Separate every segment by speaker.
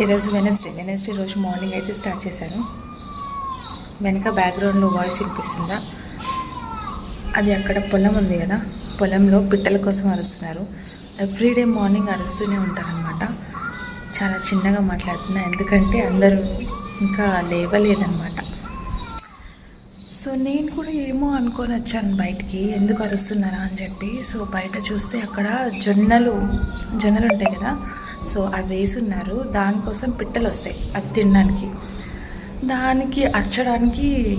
Speaker 1: ఈరోజు Wednesday Wednesday రోజు morning అయితే స్టార్ట్ చేశాను. వెనక బ్యాక్గ్రౌండ్లో వాయిస్ వినిపిస్తుందా? అది అక్కడ పొలం ఉంది కదా. పొలంలో పిట్టల కోసం అరుస్తున్నారు. ఎవ్రీడే మార్నింగ్ అరుస్తూనే ఉంటారనమాట చాలా చిన్నగా మాట్లాడుతున్నా. ఎందుకంటే అందరూ ఇంకా లేవలేదనమాట సో నేను కూడా ఏమో అనుకొని వచ్చాను బయటికి. ఎందుకు అరుస్తున్నారా అని చెప్పి. సో బయట చూస్తే అక్కడ జొన్నలు జొన్నలు ఉంటాయి కదా. సో అవి వేసున్నారు దానికోసం పిట్టలు వస్తాయి అది తినడానికి. దానికి అరచడానికి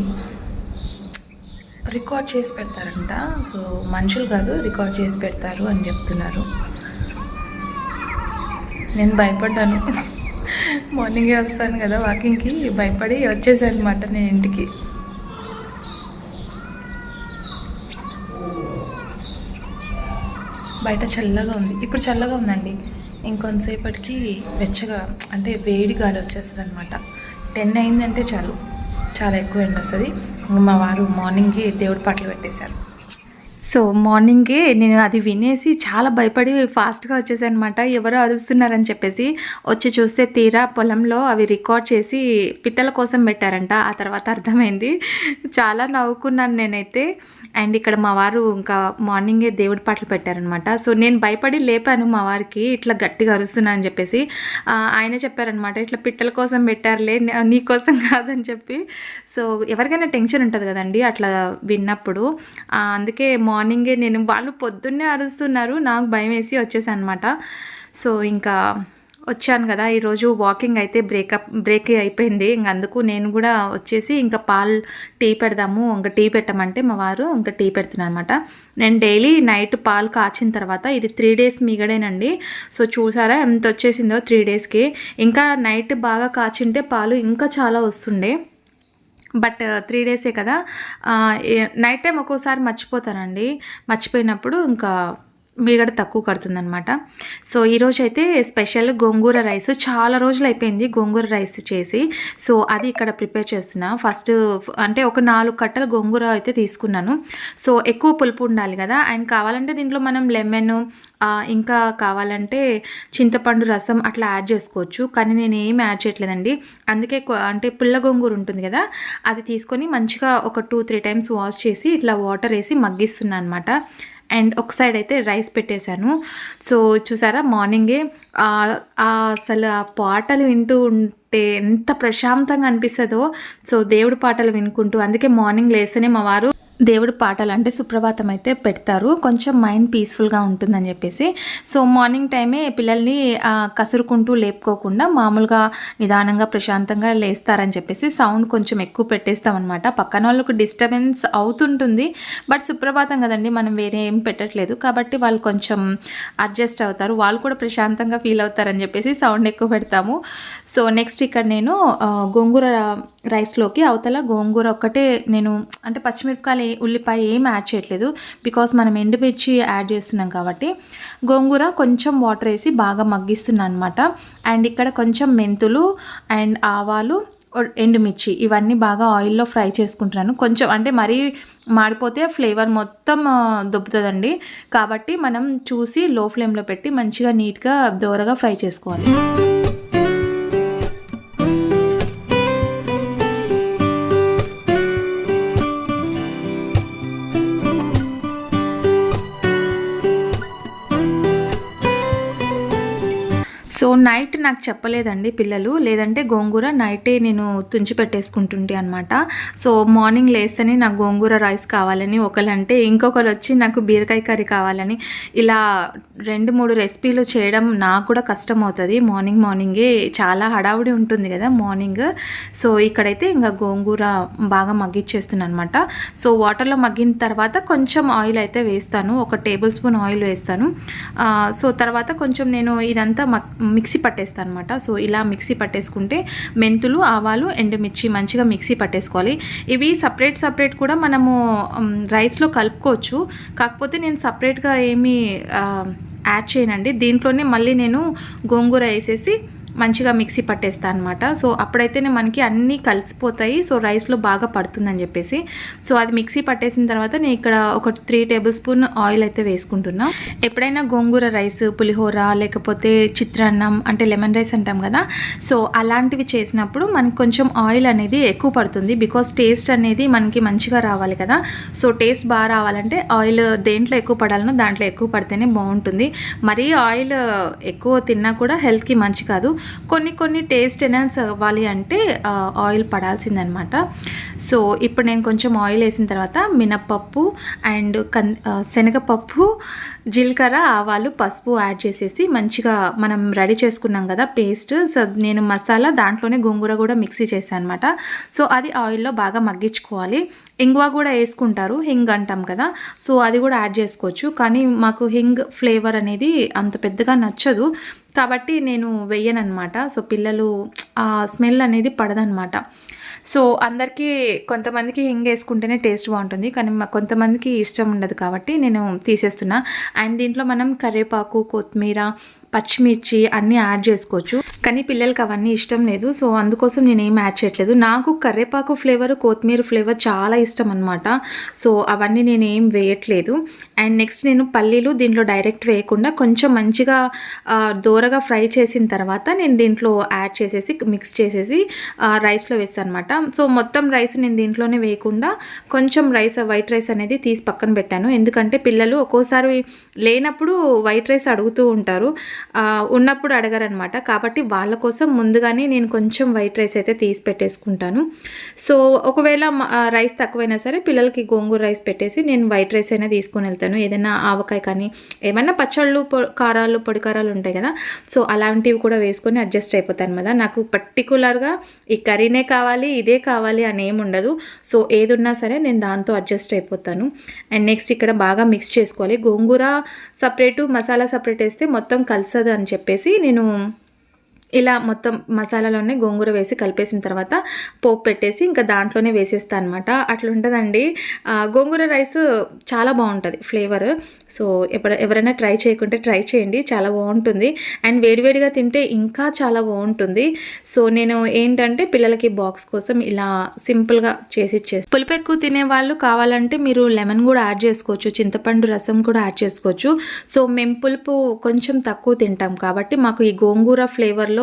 Speaker 1: రికార్డ్ చేసి పెడతారంట. సో మనుషులు కాదు రికార్డ్ చేసి పెడతారు అని చెప్తున్నారు. నేను భయపడ్డాను. మార్నింగే వస్తాను కదా వాకింగ్కి. భయపడి వచ్చేసాను అనమాట నేను ఇంటికి. బయట చల్లగా ఉంది. ఇప్పుడు చల్లగా ఉందండి. ఇంకొంతసేపటికి వెచ్చగా అంటే వేడి గాలి వచ్చేస్తుంది అనమాట టెన్ అయిందంటే చాలు. చాలా ఎక్కువ ఎండ వస్తుంది మా వారు మార్నింగ్కి దేవుడి పాటలు పెట్టేశారు. సో మార్నింగే నేను అది వినేసి చాలా భయపడి ఫాస్ట్గా వచ్చేసాను అనమాట ఎవరో అరుస్తున్నారని చెప్పేసి వచ్చి చూస్తే తీరా పొలంలో అవి రికార్డ్ చేసి పిట్టల కోసం పెట్టారంట. ఆ తర్వాత అర్థమైంది. చాలా నవ్వుకున్నాను నేనైతే. అండ్ ఇక్కడ మా వారు ఇంకా మార్నింగే దేవుడి పాటలు పెట్టారనమాట. సో నేను భయపడి లేపాను మా వారికి. ఇట్లా గట్టిగా అరుస్తున్నా అని చెప్పేసి ఆయన చెప్పారనమాట. ఇట్లా పిట్టల కోసం పెట్టారులే నీ కోసం కాదని చెప్పి. సో ఎవరికైనా టెన్షన్ ఉంటుంది కదండి అట్లా విన్నప్పుడు. అందుకే మార్నింగే నేను వాళ్ళు పొద్దున్నే అరుస్తున్నారు నాకు భయం వేసి వచ్చేసాను అనమాట సో ఇంకా వచ్చాను కదా ఈరోజు వాకింగ్ అయితే బ్రేకప్ బ్రేక్ అయిపోయింది. ఇంక అందుకు నేను కూడా వచ్చేసి ఇంకా పాలు టీ పెడదాము ఇంకా టీ పెట్టమంటే మా వారు ఇంకా టీ పెడుతున్నాను అనమాట నేను డైలీ నైట్ పాలు కాచిన తర్వాత ఇది త్రీ డేస్ మిగడేనండి. సో చూసారా ఎంత వచ్చేసిందో త్రీ డేస్కి. ఇంకా నైట్ బాగా కాచింటే పాలు ఇంకా చాలా వస్తుండే. బట్ త్రీ డేసే కదా. నైట్ టైం ఒక్కోసారి మర్చిపోతానండి. మర్చిపోయినప్పుడు ఇంకా మీగడ తక్కువ కడుతుందనమాట సో ఈరోజు అయితే స్పెషల్ గోంగూర రైస్. చాలా రోజులు అయిపోయింది గోంగూర రైస్ చేసి. సో అది ఇక్కడ ప్రిపేర్ చేస్తున్నా. ఫస్ట్ అంటే ఒక నాలుగు కట్టలు గోంగూర అయితే తీసుకున్నాను. సో ఎక్కువ పులుపు ఉండాలి కదా. అండ్ కావాలంటే దీంట్లో మనం లెమన్ ఇంకా కావాలంటే చింతపండు రసం అట్లా యాడ్ చేసుకోవచ్చు. కానీ నేను ఏం యాడ్ చేయట్లేదండి. అందుకే అంటే పుల్ల గోంగూర ఉంటుంది కదా అది తీసుకొని మంచిగా ఒక టూ త్రీ టైమ్స్ వాష్ చేసి ఇట్లా వాటర్ వేసి మగ్గిస్తున్నాను అనమాట అండ్ ఒక సైడ్ అయితే రైస్ పెట్టేశాను. సో చూసారా మార్నింగే ఆ అసలు ఆ పాటలు వింటూ ఉంటే ఎంత ప్రశాంతంగా అనిపిస్తుందో. సో దేవుడి పాటలు వినుకుంటూ అందుకే మార్నింగ్ లేస్తేనే మా వారు దేవుడి పాటలు అంటే సుప్రభాతం అయితే పెడతారు. కొంచెం మైండ్ పీస్ఫుల్గా ఉంటుందని చెప్పేసి. సో మార్నింగ్ టైమే పిల్లల్ని కసురుకుంటూ లేపుకోకుండా మామూలుగా నిదానంగా ప్రశాంతంగా లేస్తారని చెప్పేసి సౌండ్ కొంచెం ఎక్కువ పెట్టేస్తామన్నమాట. పక్కన వాళ్ళకు డిస్టర్బెన్స్ అవుతుంటుంది. బట్ సుప్రభాతం కదండి మనం వేరే ఏం పెట్టట్లేదు. కాబట్టి వాళ్ళు కొంచెం అడ్జస్ట్ అవుతారు. వాళ్ళు కూడా ప్రశాంతంగా ఫీల్ అవుతారని చెప్పేసి సౌండ్ ఎక్కువ పెడతాము. సో నెక్స్ట్ ఇక్కడ నేను గోంగూర రైస్లోకి అవతల గోంగూర ఒక్కటే నేను అంటే పచ్చిమిరపకాయలు కానీ ఉల్లిపాయ ఏం యాడ్ చేయట్లేదు. బికాస్ మనం ఎండుమిర్చి యాడ్ చేస్తున్నాం కాబట్టి గోంగూర కొంచెం వాటర్ వేసి బాగా మగ్గిస్తున్నాను అనమాట అండ్ ఇక్కడ కొంచెం మెంతులు అండ్ ఆవాలు ఎండుమిర్చి ఇవన్నీ బాగా ఆయిల్లో ఫ్రై చేసుకుంటున్నాను. కొంచెం అంటే మరీ మాడిపోతే ఫ్లేవర్ మొత్తం దొబ్బుతుందండి. కాబట్టి మనం చూసి లో ఫ్లేమ్లో పెట్టి మంచిగా నీట్గా దోరగా ఫ్రై చేసుకోవాలి. నైట్ నాకు చెప్పలేదండి పిల్లలు. లేదంటే గోంగూర నైటే నేను తుంచి పెట్టేసుకుంటుంటే అనమాట సో మార్నింగ్ లేస్తేనే నాకు గోంగూర రైస్ కావాలని ఒకరంటే ఇంకొకరు వచ్చి నాకు బీరకాయ కర్రీ కావాలని ఇలా రెండు మూడు రెసిపీలు చేయడం నాకు కూడా కష్టం అవుతుంది మార్నింగ్ మార్నింగే చాలా హడావుడి ఉంటుంది కదా మార్నింగ్. సో ఇక్కడైతే ఇంకా గోంగూర బాగా మగ్గిచ్చేస్తున్నాను అనమాట సో వాటర్లో మగ్గిన తర్వాత కొంచెం ఆయిల్ అయితే వేస్తాను. ఒక టేబుల్ స్పూన్ ఆయిల్ వేస్తాను. సో తర్వాత కొంచెం నేను ఇదంతా మక్ మిక్సీ పట్టేస్తాను అనమాట సో ఇలా మిక్సీ పట్టేసుకుంటే మెంతులు ఆవాలు ఎండుమిర్చి మంచిగా మిక్సీ పట్టేసుకోవాలి. ఇవి సపరేట్ సపరేట్ కూడా మనము రైస్లో కలుపుకోవచ్చు. కాకపోతే నేను సపరేట్గా ఏమీ యాడ్ చేయనండి. దీంట్లోనే మళ్ళీ నేను గోంగూర వేసేసి మంచిగా మిక్సీ పట్టేస్తాను అనమాట సో అప్పుడైతేనే మనకి అన్నీ కలిసిపోతాయి. సో రైస్లో బాగా పడుతుందని చెప్పేసి. సో అది మిక్సీ పట్టేసిన తర్వాత నేను ఇక్కడ ఒక త్రీ టేబుల్ స్పూన్ ఆయిల్ అయితే వేసుకుంటున్నా. ఎప్పుడైనా గోంగూర రైస్ పులిహోర లేకపోతే చిత్రాన్నం అంటే లెమన్ రైస్ అంటాం కదా. సో అలాంటివి చేసినప్పుడు మనకి కొంచెం ఆయిల్ అనేది ఎక్కువ పడుతుంది. బికాస్ టేస్ట్ అనేది మనకి మంచిగా రావాలి కదా. సో టేస్ట్ బాగా రావాలంటే ఆయిల్ దేంట్లో ఎక్కువ పడాలనో దాంట్లో ఎక్కువ పడితేనే బాగుంటుంది. మరీ ఆయిల్ ఎక్కువ తిన్నా కూడా హెల్త్కి మంచి కాదు కొన్ని కొన్ని టేస్ట్ ఎన్హాన్స్ అవ్వాలి అంటే ఆయిల్ పడాల్సిందనమాట. సో ఇప్పుడు నేను కొంచెం ఆయిల్ వేసిన తర్వాత మినప్పప్పు అండ్ కన్ శనగపప్పు జీలకర్ర ఆవాలు పసుపు యాడ్ చేసేసి మంచిగా మనం రెడీ చేసుకున్నాం కదా పేస్ట్ సో నేను మసాలా దాంట్లోనే గోంగూర కూడా మిక్సీ చేశాను అనమాట సో అది ఆయిల్లో బాగా మగ్గించుకోవాలి. ఇంగువ కూడా వేసుకుంటారు హింగ్ అంటాం కదా. సో అది కూడా యాడ్ చేసుకోవచ్చు. కానీ మాకు హింగ్ ఫ్లేవర్ అనేది అంత పెద్దగా నచ్చదు. కాబట్టి నేను వెయ్యనమాట సో పిల్లలు ఆ స్మెల్ అనేది పడదనమాట సో అందరికీ కొంతమందికి హింగ్ వేసుకుంటేనే టేస్ట్ బాగుంటుంది. కానీ మా కొంతమందికి ఇష్టం ఉండదు కాబట్టి నేను తీసేస్తున్నా. అండ్ దీంట్లో మనం కరివేపాకు కొత్తిమీర పచ్చిమిర్చి అన్నీ యాడ్ చేసుకోవచ్చు. కానీ పిల్లలకి అవన్నీ ఇష్టం లేదు. సో అందుకోసం నేను ఏం యాడ్ చేయట్లేదు. నాకు కరివేపాకు ఫ్లేవర్ కొత్తిమీర ఫ్లేవర్ చాలా ఇష్టం అనమాట సో అవన్నీ నేను ఏం వేయట్లేదు. అండ్ నెక్స్ట్ నేను పల్లీలు దీంట్లో డైరెక్ట్ వేయకుండా కొంచెం మంచిగా దోరగా ఫ్రై చేసిన తర్వాత నేను దీంట్లో యాడ్ చేసేసి మిక్స్ చేసేసి రైస్లో వేస్తాను అనమాట సో మొత్తం రైస్ నేను దీంట్లోనే వేయకుండా కొంచెం రైస్ వైట్ రైస్ అనేది తీసి పక్కన పెట్టాను. ఎందుకంటే పిల్లలు ఒక్కోసారి లేనప్పుడు వైట్ రైస్ అడుగుతూ ఉంటారు. ఉన్నప్పుడు అడగరనమాట కాబట్టి వాళ్ళ కోసం ముందుగానే నేను కొంచెం వైట్ రైస్ అయితే తీసి పెట్టేసుకుంటాను. సో ఒకవేళ రైస్ తక్కువైనా సరే పిల్లలకి గోంగూర రైస్ పెట్టేసి నేను వైట్ రైస్ అయినా తీసుకొని వెళ్తాను. ఏదైనా ఆవకాయ కానీ ఏమైనా పచ్చళ్ళు కారాలు పొడి కారాలు ఉంటాయి కదా. సో అలాంటివి కూడా వేసుకొని అడ్జస్ట్ అయిపోతాను కదా నాకు పర్టికులర్గా ఈ కర్రీనే కావాలి ఇదే కావాలి అని ఏమి ఉండదు. సో ఏది ఉన్నా సరే నేను దాంతో అడ్జస్ట్ అయిపోతాను. అండ్ నెక్స్ట్ ఇక్కడ బాగా మిక్స్ చేసుకోవాలి. గోంగూర సపరేటు మసాలా సపరేట్ వేస్తే మొత్తం కలిసి వస్తుంది అని చెప్పేసి నేను ఇలా మొత్తం మసాలాలోనే గోంగూర వేసి కలిపేసిన తర్వాత పోపు పెట్టేసి ఇంకా దాంట్లోనే వేసేస్తాను అనమాట అట్లా ఉంటుందండి. గోంగూర రైస్ చాలా బాగుంటుంది ఫ్లేవర్. సో ఎప్పుడు ఎవరైనా ట్రై చేయకుంటే ట్రై చేయండి. చాలా బాగుంటుంది. అండ్ వేడివేడిగా తింటే ఇంకా చాలా బాగుంటుంది. సో నేను ఏంటంటే పిల్లలకి బాక్స్ కోసం ఇలా సింపుల్గా చేసి ఇచ్చేసి పులుపు ఎక్కువ తినే వాళ్ళు కావాలంటే మీరు లెమన్ కూడా యాడ్ చేసుకోవచ్చు. చింతపండు రసం కూడా యాడ్ చేసుకోవచ్చు. సో మేము పులుపు కొంచెం తక్కువ తింటాం కాబట్టి మాకు ఈ గోంగూర ఫ్లేవర్లో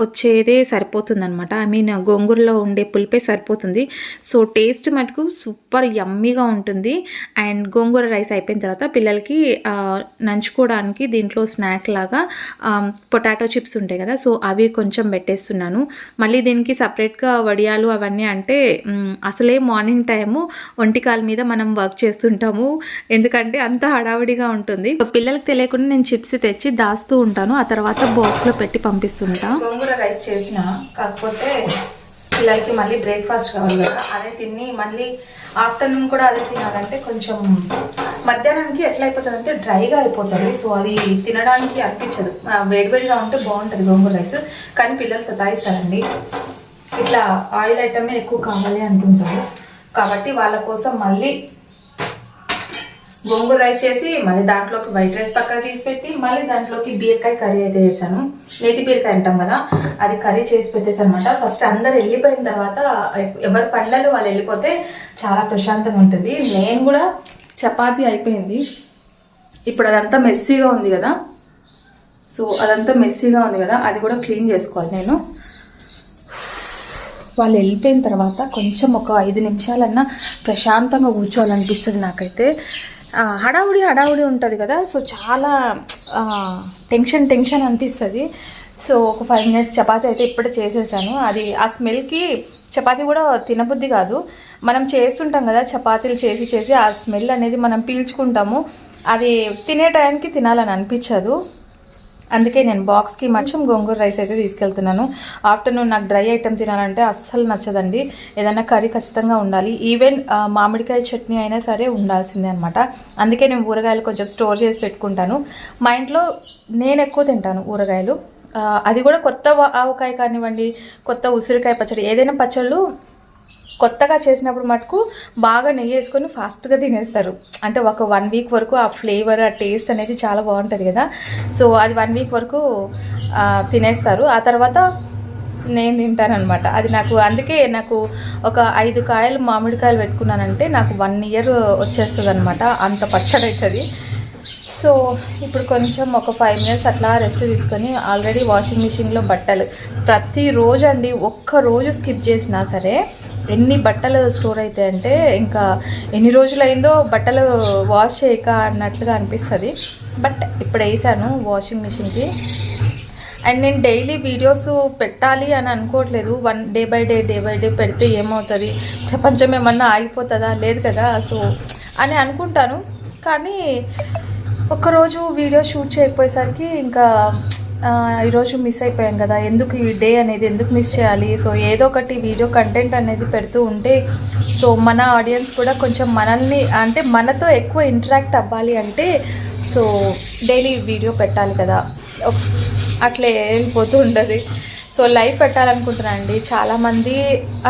Speaker 1: వచ్చేదే సరిపోతుందనమాట ఐ మీన్ గోంగూరలో ఉండే పులిపే సరిపోతుంది. సో టేస్ట్ మటుకు సూపర్ యమ్మీగా ఉంటుంది. అండ్ గోంగూర రైస్ అయిపోయిన తర్వాత పిల్లలకి నంచుకోవడానికి దీంట్లో స్నాక్ లాగా పొటాటో చిప్స్ ఉంటాయి కదా సో అవి కొంచెం పెట్టేస్తున్నాను. మళ్ళీ దీనికి సపరేట్గా వడియాలు అవన్నీ అంటే అసలే మార్నింగ్ టైము ఒంటికాల మీద మనం వర్క్ చేస్తుంటాము. ఎందుకంటే అంత హడావిడిగా ఉంటుంది. సో పిల్లలకి తెలియకుండా నేను చిప్స్ తెచ్చి దాస్తూ ఉంటాను. ఆ తర్వాత బాక్స్లో పెట్టి పంపిస్తుంటాను కూడా రైస్ చేసిన కాకపోతే పిల్లలకి మళ్ళీ బ్రేక్ఫాస్ట్ కావాలి కదా అదే తిని మళ్ళీ ఆఫ్టర్నూన్ కూడా అదే తినాలంటే కొంచెం మధ్యాహ్నానికి ఎట్లా అయిపోతుంది అంటే డ్రైగా అయిపోతుంది. సో అది తినడానికి అనిపించదు. వేడివేడిగా ఉంటే బాగుంటుంది గోంగూర రైస్. కానీ పిల్లలు సతాయిస్తారండి. ఇట్లా ఆయిల్ ఐటమే ఎక్కువ కావాలి అంటుంటారు. కాబట్టి వాళ్ళ కోసం మళ్ళీ గోంగూర రైస్ చేసి మళ్ళీ దాంట్లోకి వైట్ రైస్ పక్కన తీసి పెట్టి మళ్ళీ దాంట్లోకి బీరకాయ కర్రీ అయితే చేశాను. నేతి బీరకాయ అంటాం కదా అది కర్రీ చేసి పెట్టేసాను అనమాట ఫస్ట్ అందరు వెళ్ళిపోయిన తర్వాత ఎవరి పళ్ళలో వాళ్ళు వెళ్ళిపోతే చాలా ప్రశాంతంగా ఉంటుంది. నేను కూడా చపాతి అయిపోయింది. ఇప్పుడు అదంతా మెస్సీగా ఉంది కదా. సో అదంతా మెస్సీగా ఉంది కదా అది కూడా క్లీన్ చేసుకోవాలి నేను. వాళ్ళు వెళ్ళిపోయిన తర్వాత కొంచెం ఒక ఐదు నిమిషాలన్నా ప్రశాంతంగా కూర్చోవాలనిపిస్తుంది నాకైతే. హడావుడి హడావుడి ఉంటుంది కదా సో చాలా టెన్షన్ టెన్షన్ అనిపిస్తుంది. సో ఒక ఫైవ్ మినిట్స్ చపాతీ అయితే ఇప్పుడే చేసేసాను. అది ఆ స్మెల్కి చపాతీ కూడా తినబుద్ధి కాదు. మనం చేస్తుంటాం కదా చపాతీలు చేసి చేసి ఆ స్మెల్ అనేది మనం పీల్చుకుంటాము. అది తినే టైంకి తినాలని అనిపించదు. అందుకే నేను బాక్స్కి మచ్చం గోంగూర రైస్ అయితే తీసుకెళ్తున్నాను. ఆఫ్టర్నూన్ నాకు డ్రై ఐటెం తినాలంటే అస్సలు నచ్చదండి. ఏదైనా కర్రీ ఖచ్చితంగా ఉండాలి. ఈవెన్ మామిడికాయ చట్నీ అయినా సరే ఉండాల్సిందే అనమాట అందుకే నేను ఊరగాయలు కొంచెం స్టోర్ చేసి పెట్టుకుంటాను. మా ఇంట్లో నేను ఎక్కువ తింటాను ఊరగాయలు. అది కూడా కొత్త ఆవకాయ కానివ్వండి కొత్త ఉసిరికాయ పచ్చడి ఏదైనా పచ్చళ్ళు కొత్తగా చేసినప్పుడు మటుకు బాగా నెయ్యి వేసుకొని ఫాస్ట్గా తినేస్తారు. అంటే ఒక వన్ వీక్ వరకు ఆ ఫ్లేవర్ ఆ టేస్ట్ అనేది చాలా బాగుంటుంది కదా. సో అది వన్ వీక్ వరకు తినేస్తారు. ఆ తర్వాత నేను తింటానమాట అది నాకు అందుకే నాకు ఒక ఐదు కాయలు మామిడికాయలు పెట్టుకున్నానంటే నాకు వన్ ఇయర్ వచ్చేస్తుంది అనమాట అంత పచ్చడి అవుతుంది సో ఇప్పుడు కొంచెం ఒక ఫైవ్ మినిట్స్ అట్లా రెస్ట్ తీసుకొని ఆల్రెడీ వాషింగ్ మిషన్లో బట్టలు. ప్రతిరోజు అండి ఒక్క రోజు స్కిప్ చేసినా సరే ఎన్ని బట్టలు స్టోర్ అవుతాయి అంటే ఇంకా ఎన్ని రోజులైందో బట్టలు వాష్ చేయక అన్నట్లుగా అనిపిస్తుంది. బట్ ఇప్పుడు వేసాను వాషింగ్ మిషన్కి అండ్ నేను డైలీ వీడియోస్ పెట్టాలి అని అనుకోవట్లేదు. One day by day day by day పెడితే ఏమవుతుంది? ప్రపంచం ఏమన్నా ఆగిపోతుందా? లేదు కదా? సో అని అనుకుంటాను. కానీ ఒక్కరోజు వీడియో షూట్ చేయకపోయేసరికి ఇంకా ఈరోజు మిస్ అయిపోయాం కదా. ఎందుకు ఈ డే అనేది ఎందుకు మిస్ చేయాలి? సో ఏదో ఒకటి వీడియో కంటెంట్ అనేది పెడుతూ ఉంటే సో మన ఆడియన్స్ కూడా కొంచెం మనల్ని అంటే మనతో ఎక్కువ ఇంటరాక్ట్ అవ్వాలి అంటే సో డైలీ వీడియో పెట్టాలి కదా. అట్లే వెళ్ళిపోతూ ఉండదు. సో లైవ్ పెట్టాలనుకుంటున్నాను అండి. చాలామంది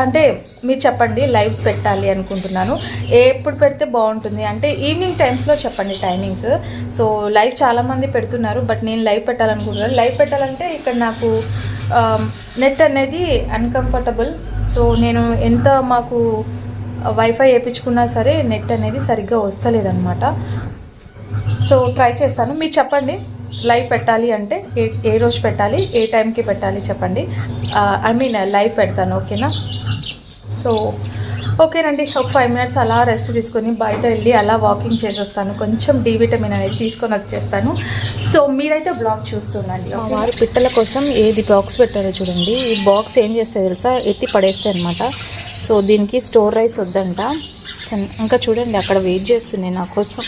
Speaker 1: అంటే మీరు చెప్పండి లైవ్ పెట్టాలి అనుకుంటున్నాను. ఎప్పుడు పెడితే బాగుంటుంది? అంటే ఈవినింగ్ టైమ్స్లో చెప్పండి టైమింగ్స్. సో లైవ్ చాలామంది పెడుతున్నారు బట్ నేను లైవ్ పెట్టాలనుకుంటున్నాను. లైవ్ పెట్టాలంటే ఇక్కడ నాకు నెట్ అనేది అన్కంఫర్టబుల్ సో నేను ఎంత మాకు వైఫై వేయించుకున్నా సరే నెట్ అనేది సరిగ్గా వస్తలేదనమాట సో ట్రై చేస్తాను. మీరు చెప్పండి. లైవ్ పెట్టాలి అంటే ఏ ఏ రోజు పెట్టాలి ఏ టైంకి పెట్టాలి చెప్పండి. ఐ మీన్ లైవ్ పెడతాను ఓకేనా? సో ఓకేనండి ఒక ఫైవ్ మినిట్స్ అలా రెస్ట్ తీసుకొని బయట వెళ్ళి అలా వాకింగ్ చేసేస్తాను. కొంచెం డి విటమిన్ అనేది తీసుకొని వచ్చేస్తాను. సో మీరైతే బ్లాగ్ చూస్తుండండి మా వారు పిట్టల కోసం ఏది బాక్స్ పెట్టారో చూడండి. ఈ బాక్స్ ఏం చేస్తే తెలుసా? ఎత్తి పడేస్తాయి అనమాట సో దీనికి స్టోర్ రైస్ వద్దంట. ఇంకా చూడండి అక్కడ వెయిట్ చేస్తున్నాయి నా కోసం.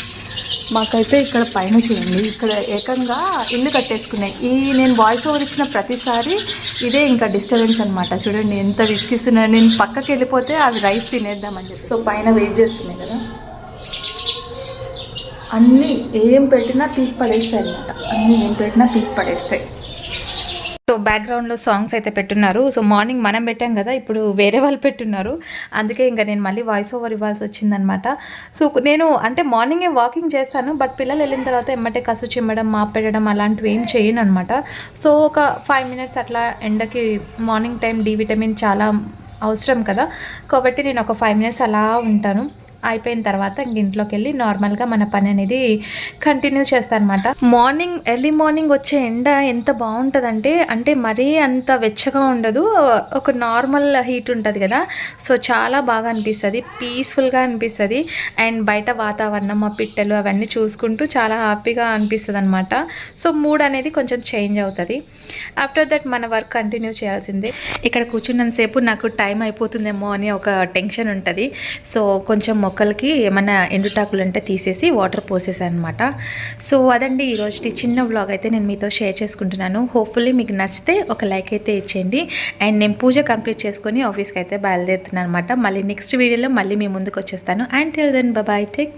Speaker 1: మాకైతే ఇక్కడ పైన చూడండి. ఇక్కడ ఏకంగా ఇల్లు కట్టేసుకున్నాయి. ఈ నేను వాయిస్ ఓవర్ ఇచ్చిన ప్రతిసారి ఇదే ఇంకా డిస్టర్బెన్స్ అనమాట చూడండి ఎంత విసిగిస్తున్నాను నేను పక్కకి వెళ్ళిపోతే అవి రైస్ తినేద్దామని చెప్పి. సో పైన వెయిట్ చేస్తున్నాయి కదా. అన్నీ ఏం పెట్టినా పీక్ పడేస్తాయి అనమాట అన్నీ ఏం పెట్టినా పీక్ పడేస్తాయి. సో బ్యాక్గ్రౌండ్లో సాంగ్స్ అయితే పెట్టున్నారు. సో మార్నింగ్ మనం పెట్టాం కదా ఇప్పుడు వేరే వాళ్ళు పెట్టున్నారు. అందుకే ఇంకా నేను మళ్ళీ వాయిస్ ఓవర్ ఇవ్వాల్సి వచ్చిందనమాట సో నేను అంటే మార్నింగే వాకింగ్ చేస్తాను బట్ పిల్లలు వెళ్ళిన తర్వాత ఎమ్మటే కసు చిమ్మడం మాప్ పెట్టడం అలాంటివి ఏం చేయను అనమాట సో ఒక ఫైవ్ మినిట్స్ అట్లా ఎండకి మార్నింగ్ టైం డి విటమిన్ చాలా అవసరం కదా. కాబట్టి నేను ఒక ఫైవ్ మినిట్స్ అలా ఉంటాను. అయిపోయిన తర్వాత ఇంక ఇంట్లోకి వెళ్ళి నార్మల్గా మన పని అనేది కంటిన్యూ చేస్తాను అనమాట మార్నింగ్ ఎర్లీ మార్నింగ్ వచ్చే ఎండ ఎంత బాగుంటుందంటే అంటే మరీ అంత వెచ్చగా ఉండదు. ఒక నార్మల్ హీట్ ఉంటుంది కదా సో చాలా బాగా అనిపిస్తుంది పీస్ఫుల్గా అనిపిస్తుంది. అండ్ బయట వాతావరణం ఆ పిట్టలు అవన్నీ చూసుకుంటూ చాలా హ్యాపీగా అనిపిస్తుంది అనమాట సో మూడ్ అనేది కొంచెం చేంజ్ అవుతుంది. ఆఫ్టర్ దట్ మన వర్క్ కంటిన్యూ చేయాల్సిందే. ఇక్కడ కూర్చున్నంతసేపు నాకు టైం అయిపోతుందేమో అని ఒక టెన్షన్ ఉంటుంది. సో కొంచెం మొక్కలకి ఏమైనా ఎండుటాకులు అంటే తీసేసి వాటర్ పోసేసాను అనమాట సో అదండి ఈరోజు చిన్న వ్లాగ్ అయితే నేను మీతో షేర్ చేసుకుంటున్నాను. హోప్ఫుల్లీ మీకు నచ్చితే ఒక లైక్ అయితే ఇచ్చేయండి. అండ్ నేను పూజ కంప్లీట్ చేసుకొని ఆఫీస్కి అయితే బయలుదేరుతున్నాను అనమాట మళ్ళీ నెక్స్ట్ వీడియోలో మళ్ళీ మీ ముందుకు వచ్చేస్తాను and till then bye take